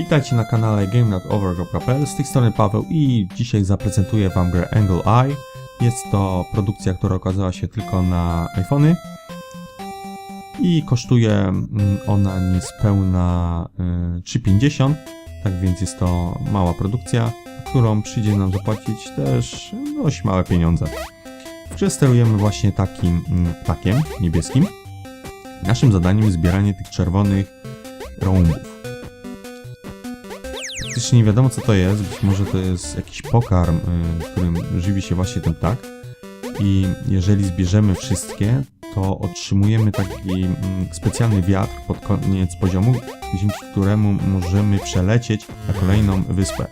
Witajcie na kanale GameNotOver.pl, z tej strony Paweł i dzisiaj zaprezentuję Wam grę Angle Eye. Jest to produkcja, która okazała się tylko na iPhony i kosztuje mm, ona niespełna y, 3,50, tak więc jest to mała produkcja, którą przyjdzie nam zapłacić też dość małe pieniądze. W sterujemy właśnie takim mm, ptakiem niebieskim. Naszym zadaniem jest zbieranie tych czerwonych rąbów. Praktycznie nie wiadomo co to jest, być może to jest jakiś pokarm, y, którym żywi się właśnie ten ptak. I jeżeli zbierzemy wszystkie, to otrzymujemy taki mm, specjalny wiatr pod koniec poziomu, dzięki któremu możemy przelecieć na kolejną wyspę.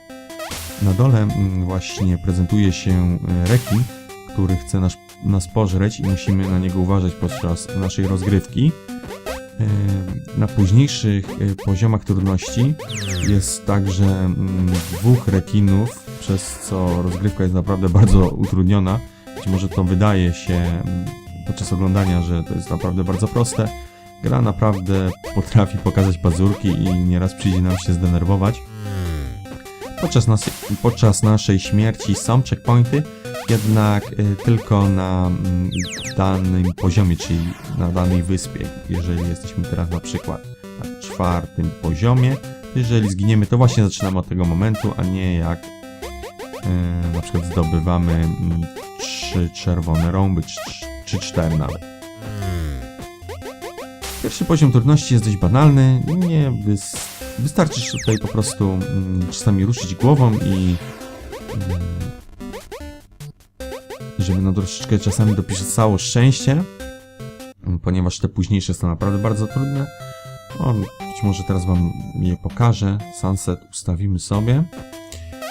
Na dole mm, właśnie prezentuje się y, rekin, który chce nas, nas pożreć i musimy na niego uważać podczas naszej rozgrywki. Na późniejszych y, poziomach trudności jest także mm, dwóch rekinów, przez co rozgrywka jest naprawdę bardzo utrudniona. Być może to wydaje się mm, podczas oglądania, że to jest naprawdę bardzo proste. Gra naprawdę potrafi pokazać pazurki i nieraz przyjdzie nam się zdenerwować. Podczas, nas, podczas naszej śmierci są checkpointy, jednak y, tylko na mm, danym poziomie, czyli na danej wyspie. Jeżeli jesteśmy teraz na przykład na czwartym poziomie, jeżeli zginiemy, to właśnie zaczynamy od tego momentu, a nie jak y, na przykład zdobywamy mm, trzy czerwone rąby, czy, cztery nawet. Pierwszy poziom trudności jest dość banalny, nie wys wystarczy tutaj po prostu mm, czasami ruszyć głową i żeby no troszeczkę czasami dopisało szczęście, ponieważ te późniejsze są naprawdę bardzo trudne. O, być może teraz wam je pokażę. Sunset ustawimy sobie.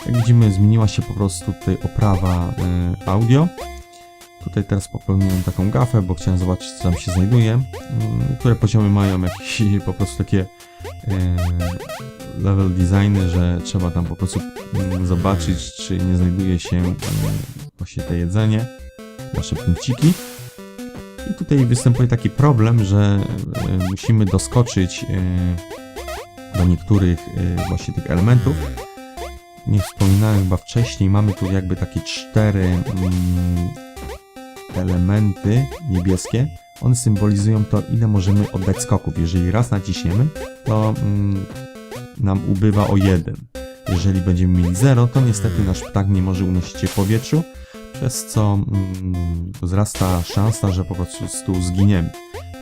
Jak widzimy zmieniła się po prostu tutaj oprawa y, audio. Tutaj teraz popełniłem taką gafę, bo chciałem zobaczyć co tam się znajduje. Mm, Które poziomy mają jakieś po prostu takie level designy, że trzeba tam po prostu mm, zobaczyć, czy nie znajduje się mm, właśnie to jedzenie, nasze punkciki. I tutaj występuje taki problem, że e, musimy doskoczyć e, do niektórych e, właśnie tych elementów. Nie wspominałem chyba wcześniej, mamy tu jakby takie cztery mm, elementy niebieskie. One symbolizują to, ile możemy oddać skoków. Jeżeli raz naciśniemy, to mm, nam ubywa o jeden. Jeżeli będziemy mieli 0, to niestety nasz ptak nie może unosić się w powietrzu, przez co mm, wzrasta szansa, że po prostu zginiemy.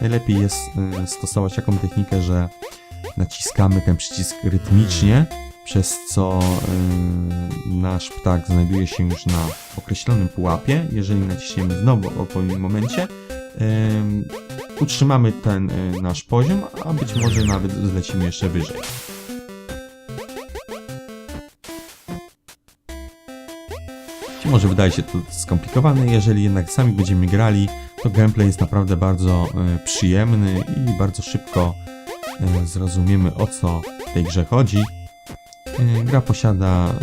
Najlepiej jest y, stosować taką technikę, że naciskamy ten przycisk rytmicznie, przez co y, nasz ptak znajduje się już na określonym pułapie. Jeżeli naciśniemy znowu w odpowiednim momencie, utrzymamy ten y, nasz poziom, a być może nawet zlecimy jeszcze wyżej. Może wydaje się to skomplikowane, jeżeli jednak sami będziemy grali, to gameplay jest naprawdę bardzo y, przyjemny i bardzo szybko y, zrozumiemy o co w tej grze chodzi. Gra posiada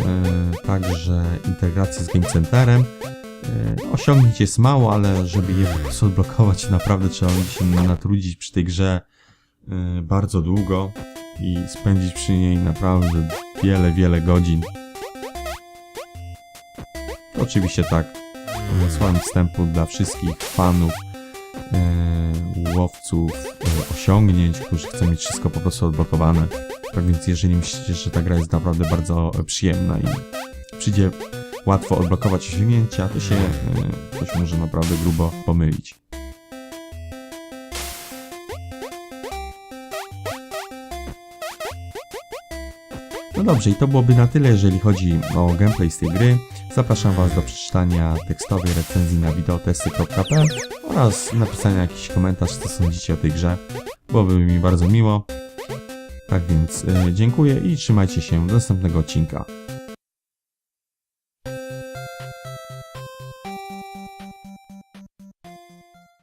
także integrację z Game Centerem. Y, Osiągnięć jest mało, ale żeby je odblokować, naprawdę trzeba będzie się na- natrudzić przy tej grze y, bardzo długo i spędzić przy niej naprawdę wiele, wiele godzin. Oczywiście tak, słowem wstępu dla wszystkich fanów, y, łowców osiągnięć, którzy chcą mieć wszystko po prostu odblokowane. Tak więc jeżeli myślicie, że ta gra jest naprawdę bardzo e, przyjemna i przyjdzie łatwo odblokować osiągnięcia, to się ktoś może naprawdę grubo pomylić. No dobrze, i to byłoby na tyle, jeżeli chodzi o gameplay z tej gry. Zapraszam Was do przeczytania tekstowej recenzji na wideotesty.pl oraz napisania jakiś komentarz, co sądzicie o tej grze. Byłoby mi bardzo miło. Tak więc y, dziękuję i trzymajcie się do następnego odcinka.